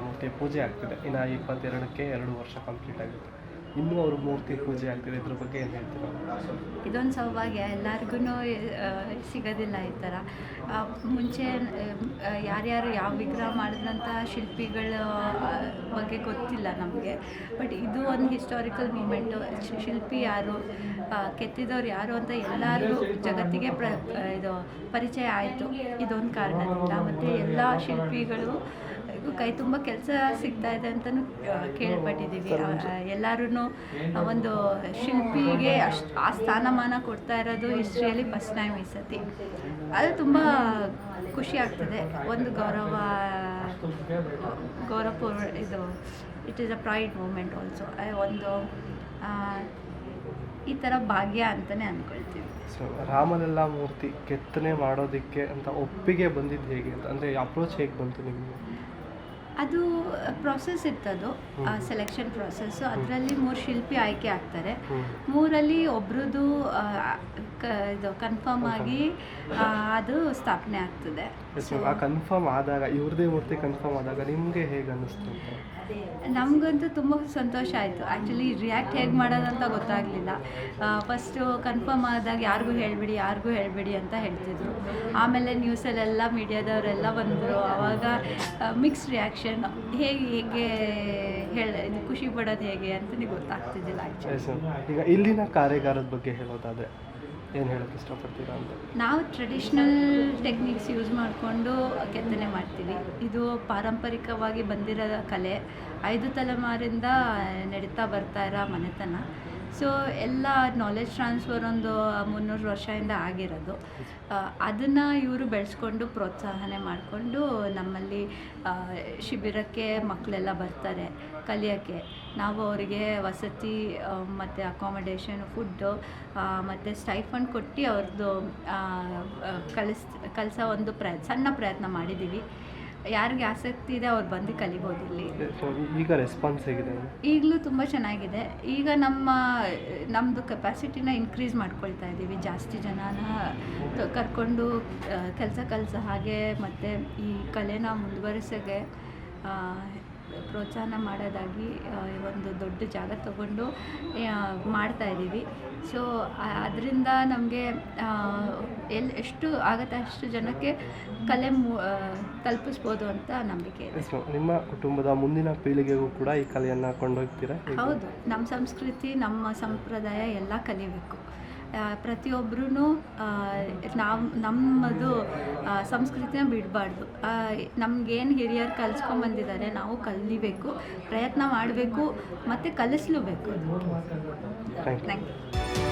ಮೂರ್ತಿ ಪೂಜೆ ಆಗ್ತಿದೆ. ಇನ್ನು ಇಪ್ಪತ್ತೆರಡಕ್ಕೆ ಎರಡು ವರ್ಷ ಕಂಪ್ಲೀಟ್ ಆಗುತ್ತೆ. ಇನ್ನೂ ಅವ್ರ ಮೂರ್ತಿ ಪೂಜೆ ಆಗ್ತಿದೆ. ಇದ್ರ ಬಗ್ಗೆ ಏನು ಹೇಳ್ತೀರಾ? ಇದೊಂದು ಸೌಭಾಗ್ಯ. ಎಲ್ಲರಿಗೂ ಸಿಗೋದಿಲ್ಲ ಈ ಥರ. ಮುಂಚೆ ಆ, ಯಾರ್ಯಾರು ಯಾವ ವಿಗ್ರಹ ಮಾಡಿದಂಥ ಶಿಲ್ಪಿಗಳ ಬಗ್ಗೆ ಗೊತ್ತಿಲ್ಲ ನಮಗೆ. ಬಟ್ ಇದು ಒಂದು ಹಿಸ್ಟಾರಿಕಲ್ ಮೂಮೆಂಟು ಶಿಲ್ಪಿ ಯಾರು ಆ, ಕೆತ್ತಿದವ್ರು ಯಾರು ಅಂತ ಎಲ್ಲರಿಗೂ ಜಗತ್ತಿಗೆ ಪ್ರ ಇದು ಪರಿಚಯ ಆಯಿತು. ಇದೊಂದು ಕಾರಣದಿಂದ. ಮತ್ತು ಎಲ್ಲ ಶಿಲ್ಪಿಗಳು ಕೈ ತುಂಬ ಕೆಲಸ ಸಿಗ್ತಾ ಇದೆ ಅಂತಲೂ ಕೇಳ್ಪಟ್ಟಿದ್ದೀವಿ. ಎಲ್ಲರೂ ಒಂದು ಶಿಲ್ಪಿಗೆ ಅಷ್ಟು, ಆ ಸ್ಥಾನಮಾನ ಕೊಡ್ತಾ ಇರೋದು ಹಿಸ್ಟ್ರಿಯಲ್ಲಿ ಫಸ್ಟ್ ಟೈಮ್ ಈ ಸತಿ. ಅದು ತುಂಬ ಖುಷಿ ಆಗ್ತದೆ. ಒಂದು ಗೌರವ ಗೌರವಪೂರ್ವ ಇದು it is a pride moment also ಒಂದು ಈ ಥರ ಭಾಗ್ಯ ಅಂತಲೇ ಅಂದ್ಕೊಳ್ತೀವಿ. ಸೊ ಮೂರ್ತಿ ಕೆತ್ತನೆ ಮಾಡೋದಕ್ಕೆ ಅಂತ ಒಪ್ಪಿಗೆ ಬಂದಿದ್ದು ಹೇಗೆ ಅಂತ, ಅಂದರೆ ಅಪ್ರೋಚ್ ಹೇಗೆ ಬಂತು ನಿಮಗೆ? ಅದು ಪ್ರಾಸೆಸ್ ಇತ್ತದು ಸೆಲೆಕ್ಷನ್ ಪ್ರಾಸೆಸ್ಸು ಅದರಲ್ಲಿ ಮೂರು ಶಿಲ್ಪಿ ಆಯ್ಕೆ ಆಗ್ತಾರೆ. ಮೂರಲ್ಲಿ ಒಬ್ರದ್ದು ಆ, ಕ ಇದು ಕನ್ಫರ್ಮ್ ಆಗಿ ಅದು ಸ್ಥಾಪನೆ ಆಗ್ತದೆ. ಆ ಕನ್ಫರ್ಮ್ ಆದಾಗ ಇವ್ರದೇ ಮೂರ್ತಿ ಕನ್ಫರ್ಮ್ ಆದಾಗ ನಿಮಗೆ ಹೇಗೆ ಅನ್ನಿಸ್ತು ನಮಗಂತೂ ತುಂಬ ಸಂತೋಷ ಆಯಿತು. ಆ್ಯಕ್ಚುಲಿ ರಿಯಾಕ್ಟ್ ಹೇಗೆ ಮಾಡೋದಂತ ಗೊತ್ತಾಗಲಿಲ್ಲ. ಫಸ್ಟು ಕನ್ಫರ್ಮ್ ಆದಾಗ ಯಾರಿಗೂ ಹೇಳಬೇಡಿ ಯಾರಿಗೂ ಹೇಳಬೇಡಿ ಅಂತ ಹೇಳ್ತಿದ್ರು. ಆಮೇಲೆ ನ್ಯೂಸಲ್ಲೆಲ್ಲ ಮೀಡಿಯಾದವರೆಲ್ಲ ಬಂದರು. ಆವಾಗ ಮಿಕ್ಸ್ ರಿಯಾಕ್ಷನ್ ಹೇಗೆ ಹೇಗೆ ಹೇಳ ಖುಷಿ ಪಡೋದು ಹೇಗೆ ಅಂತಲೇ ಗೊತ್ತಾಗ್ತಿದ್ದಿಲ್ಲ ಆ್ಯಕ್ಚುಲಿ ಈಗ ಇಲ್ಲಿನ ಕಾರ್ಯಾಗಾರದ ಬಗ್ಗೆ ಹೇಳೋದಾದರೆ ಏನು ಹೇಳಕ್ಕೆ ಇಷ್ಟಪಡ್ತೀರಾ ಅಂತ? ನಾವು ಟ್ರೆಡಿಷ್ನಲ್ ಟೆಕ್ನಿಕ್ಸ್ ಯೂಸ್ ಮಾಡಿಕೊಂಡು ಕೆತ್ತನೆ ಮಾಡ್ತೀವಿ. ಇದು ಪಾರಂಪರಿಕವಾಗಿ ಬಂದಿರೋ ಕಲೆ. ಐದು ತಲೆಮಾರಿಂದ ನಡೀತಾ ಬರ್ತಾ ಇರೋ ಮನೆತನ. ಸೊ ಎಲ್ಲ ನಾಲೆಜ್ ಟ್ರಾನ್ಸ್ಫರ್ ಒಂದು ಮುನ್ನೂರು ವರ್ಷದಿಂದ ಆಗಿರೋದು. ಅದನ್ನು ಇವರು ಬೆಳೆಸ್ಕೊಂಡು ಪ್ರೋತ್ಸಾಹನೆ ಮಾಡಿಕೊಂಡು ನಮ್ಮಲ್ಲಿ ಶಿಬಿರಕ್ಕೆ ಮಕ್ಕಳೆಲ್ಲ ಬರ್ತಾರೆ ಕಲಿಯೋಕ್ಕೆ. ನಾವು ಅವರಿಗೆ ವಸತಿ ಮತ್ತು ಅಕಾಮಡೇಷನ್ ಫುಡ್ಡು ಮತ್ತು ಸ್ಟೈಫಂಡ್ ಕೊಟ್ಟು ಅವ್ರದ್ದು ಕಲಿಸ್ ಕಲಿಸೋ ಒಂದು ಪ್ರಯತ್ನ, ಸಣ್ಣ ಪ್ರಯತ್ನ ಮಾಡಿದ್ದೀವಿ ಯಾರಿಗೆ ಆಸಕ್ತಿ ಇದೆ ಅವ್ರು ಬಂದು ಕಲಿಬೋದು ಇಲ್ಲಿ. ಸೊ ಈಗ ರೆಸ್ಪಾನ್ಸ್ ಹೇಗಿದೆ? ಈಗಲೂ ತುಂಬ ಚೆನ್ನಾಗಿದೆ. ಈಗ ನಮ್ಮ ನಮ್ಮದು ಕೆಪಾಸಿಟಿನ ಇನ್ಕ್ರೀಸ್ ಮಾಡ್ಕೊಳ್ತಾ ಇದ್ದೀವಿ. ಜಾಸ್ತಿ ಜನನ ಕರ್ಕೊಂಡು ಕೆಲಸ ಕಲಸ ಹಾಗೆ ಮತ್ತು ಈ ಕಲೆನ ಮುಂದುವರಿಸೋಕ್ಕೆ ಪ್ರೋತ್ಸಾಹನ ಮಾಡೋದಾಗಿ ಒಂದು ದೊಡ್ಡ ಜಾಗ ತಗೊಂಡು ಆ, ಮಾಡ್ತಾ ಇದ್ದೀವಿ. ಸೊ ಅದರಿಂದ ನಮಗೆ ಎಲ್ಲಿ ಎಷ್ಟು ಆಗುತ್ತೆ ಅಷ್ಟು ಜನಕ್ಕೆ ಕಲೆ ಮು- ತಲುಪಿಸ್ಬೋದು ಅಂತ ನಂಬಿಕೆ ಇದೆ. ನಿಮ್ಮ ಕುಟುಂಬದ ಮುಂದಿನ ಪೀಳಿಗೆಗೂ ಕೂಡ ಈ ಕಲೆಯನ್ನು ಕೊಂಡೋಗ್ತೀರಾ ಹೇಗೆ? ಹೌದು. ನಮ್ಮ ಸಂಸ್ಕೃತಿ ನಮ್ಮ ಸಂಪ್ರದಾಯ ಎಲ್ಲ ಕಲಿಬೇಕು. ಪ್ರತಿಯೊಬ್ಬರೂ ನಾವು ನಮ್ಮದು ಸಂಸ್ಕೃತಿನ ಬಿಡಬಾರ್ದು. ನಮಗೇನು ಹಿರಿಯರು ಕಲಿಸ್ಕೊಂಬಂದಿದ್ದಾರೆ ನಾವು ಕಲಿಬೇಕು ಪ್ರಯತ್ನ ಮಾಡಬೇಕು ಮತ್ತು ಕಲಿಸ್ಲೂಬೇಕು. Thank you